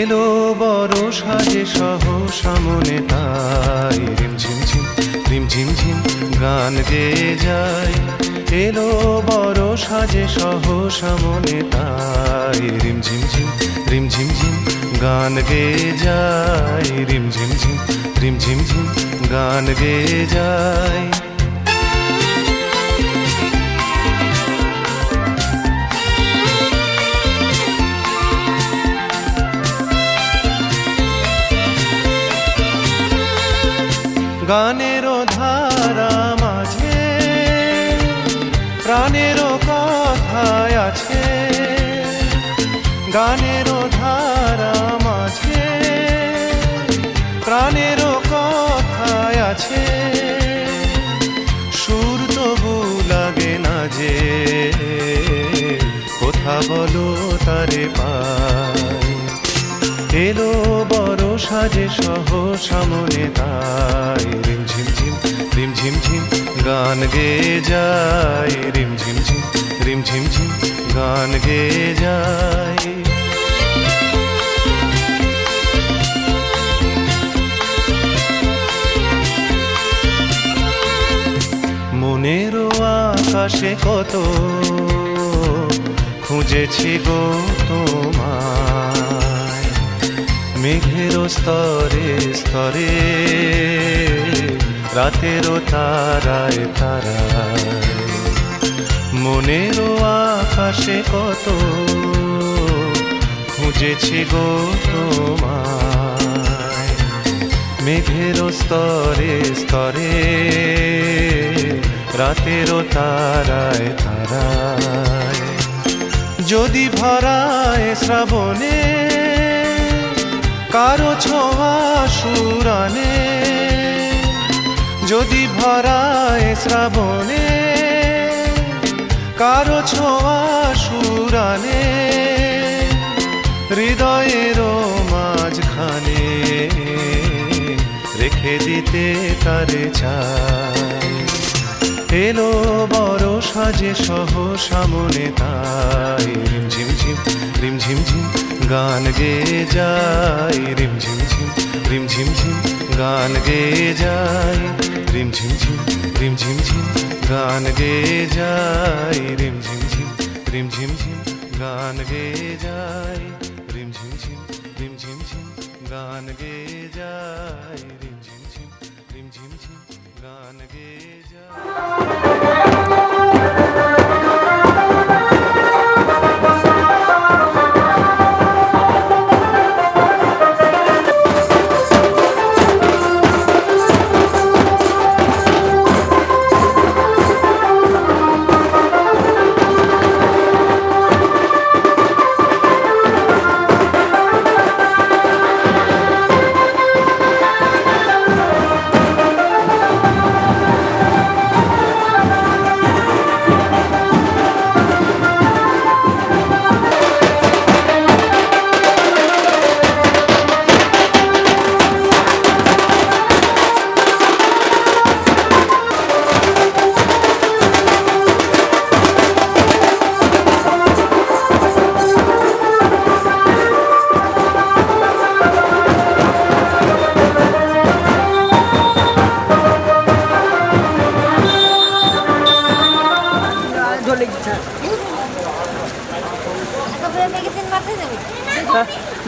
এলো বড় সাজে সহ সামনে তাই। রিম ঝিম রিম ঝিম গান গেয়ে যায়। এলো বড় সাজে সহ সামনে তাই। রিম ঝিম ঝিম, রিম ঝিম গান গেয়ে যায়। রিম ঝিম ঝিম, রিম ঝিম ঝিম গান গেয়ে যায়। গানেরও ধারা মাঝে, প্রাণেরও কথায় আছে। গানেরও ধারা মাঝে, প্রাণেরও কথায় আছে। সুর তবু লাগে না যে, কথা বলো তারে পায়। এলো বড় সাজে সহ সামনে তাই। রিম ঝিম ঝিম, রিম ঝিম ঝিম, গান গে যায়। রিম ঝিম ঝিম, রিম ঝিম ঝিম, গান গে যায়। মনেরও আকাশে কত খুঁজেছি গো তোমায়। মেঘেরও স্তরে স্তরে, রাতেরও তারায় তারায়। মনেরও আকাশে কত খুঁজেছি গো তোমায়। মেঘেরও স্তরে স্তরে, রাতেরও তারায় তারায়। যদি ভরায় শ্রাবণে কারও ছোঁয়া সুরানে, যদি ভরায় শ্রাবণে, কারও ছোঁয়া সুরানে, হৃদয়েরও মাঝখানে রেখে দিতে তারে চাই। এলো বড় সাজে সহ সামনে তাই রিম রিম ঝিম গান গে যায় রিম ঝিম রিম ঝিম গান গে যায় রিম ঝিম রিম ঝিম গান গে যায় রিম ঝিম রিম ঝিম গান গে যায় রিম ঝিম রিম ঝিম গান গে যায় রিম ঝিম ঝিম রিম ঝিম গান গে যায়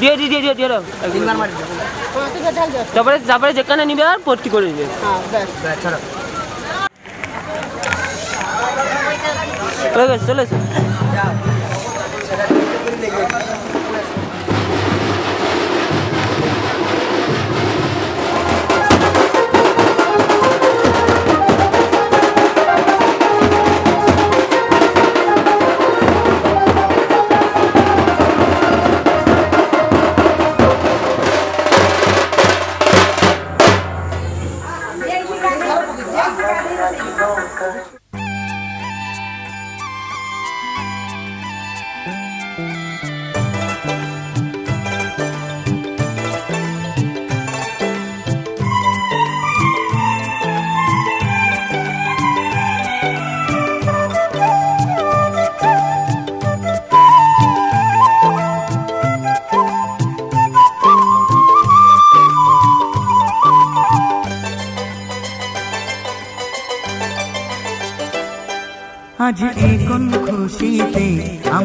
দিয়ে দিয়ে দিয়ে দিয়ে দিয়ে দাও। তারপরে তারপরে যেখানে নিবে আর ভর্তি করে দিবে। হ্যাঁ চলে। এসো।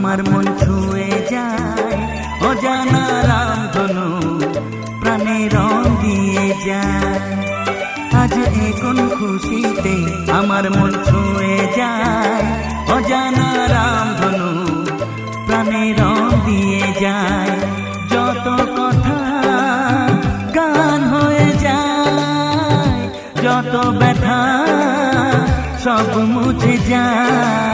আমার মন ছুঁয়ে যায়। অজানা রাম ধনু প্রাণে রং দিয়ে যায়। আজ এ কোন খুশিতে আমার মন ছুঁয়ে যায়। অজানা রাম ধনু প্রাণে রং দিয়ে যায়। যত কথা গান হয়ে যায়, যত ব্যথা সব মুছে যায়।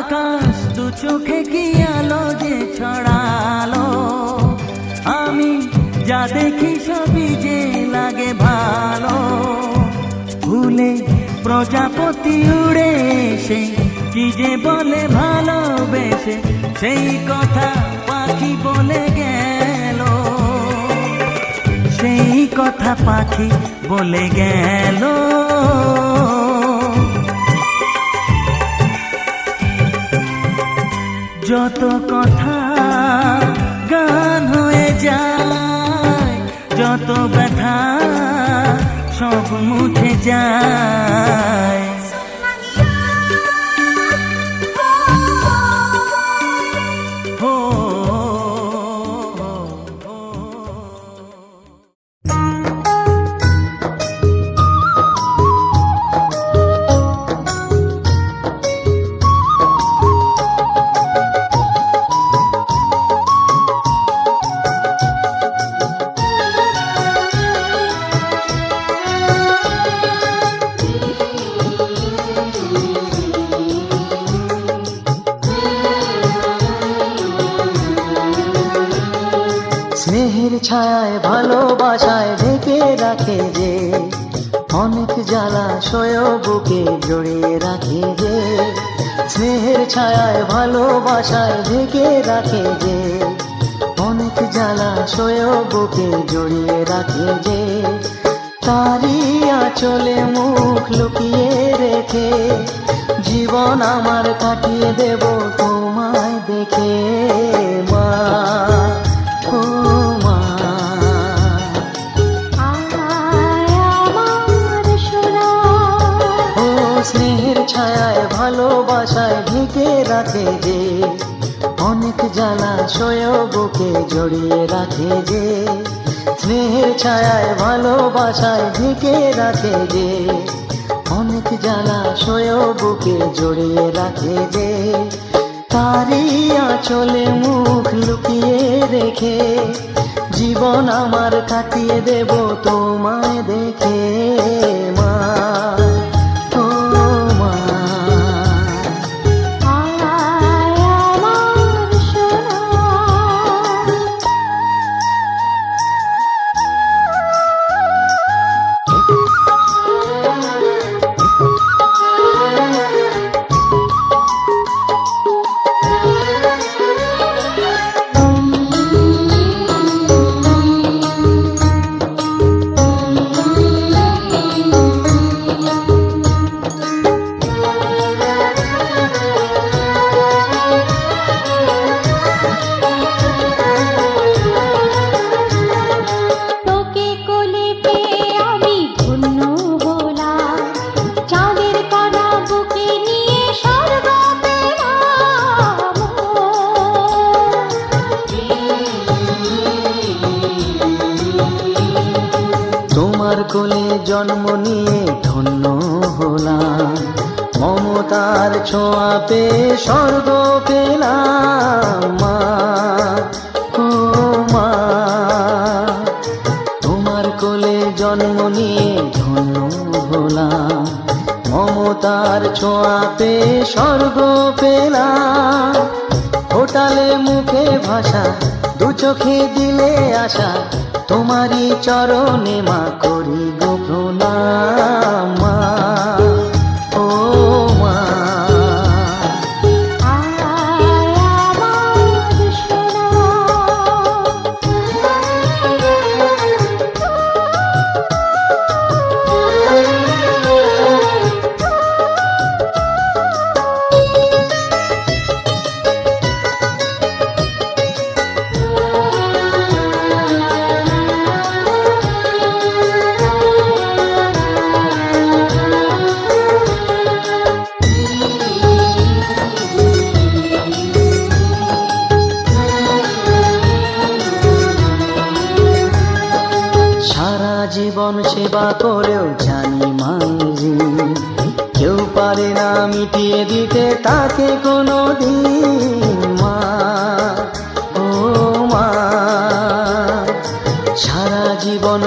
আকাশ দু চোখে কি আলো যে ছড়ালো? আমি যা দেখি সবই যে লাগে ভালো। ভুলে প্রজাপতি উড়ে এসে কি যে বলে ভালোবেসে, সেই কথা পাখি বলে গেল। সেই কথা পাখি বলে গেল। যত কথা গান হয়ে যায় যত ব্যথা সব মুখে যায়। রাখে যে অনেক জ্বালা সয় বুকে জড়িয়ে রাখে যে তারি আঁচলে মুখ লুকিয়ে রেখে জীবন আমার কাটিয়ে দেব তোমায় দেখে মা স্নেহের ছায়ায় ভালোবাসায় ঢেকে রাখে যে সয় বুকে জড়িয়ে রাখে যে, স্নেহের ছায়ায় ভালোবাসায় ঢেকে রাখে যে, অনেক জ্বালা সয় বুকে জড়িয়ে রাখে যে তারি আঁচলে মুখ লুকিয়ে রেখে, জীবন আমার কাটিয়ে দেব তোমায় দেখে। পেয়ে স্বর্গ পেলাম মা। ও মা। তোমার কোলে জন্ম নিয়ে ধন্য হলাম। মমতার ছোঁয়া পেয়ে স্বর্গ পেলাম। হোটালে মুখে ভাষা, দু চোখে দিলে আশা। তোমারই চরণে মা করি গো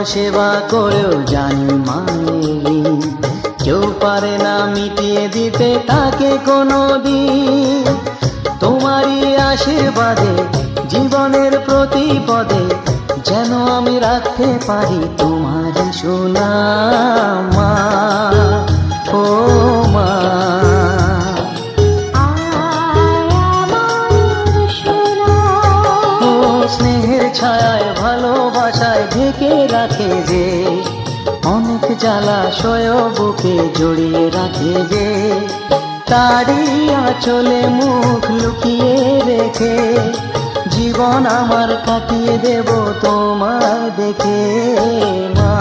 সেবা করেও জানি মায়েরি কেউ পারে না মিটিয়ে দিতে তাকে কোনো দিন। তোমারই আশীর্বাদে জীবনের প্রতি পদে যেন আমি রাখতে পারি তোমার সোনা মা। ও মা স্নেহের ঢেকে রাখে যে, অনেক জ্বালা সয় বুকে জড়িয়ে রাখে যে, তারই আঁচলে মুখ লুকিয়ে রেখে, জীবন আমার কাটিয়ে দেব তোমার দেখে মা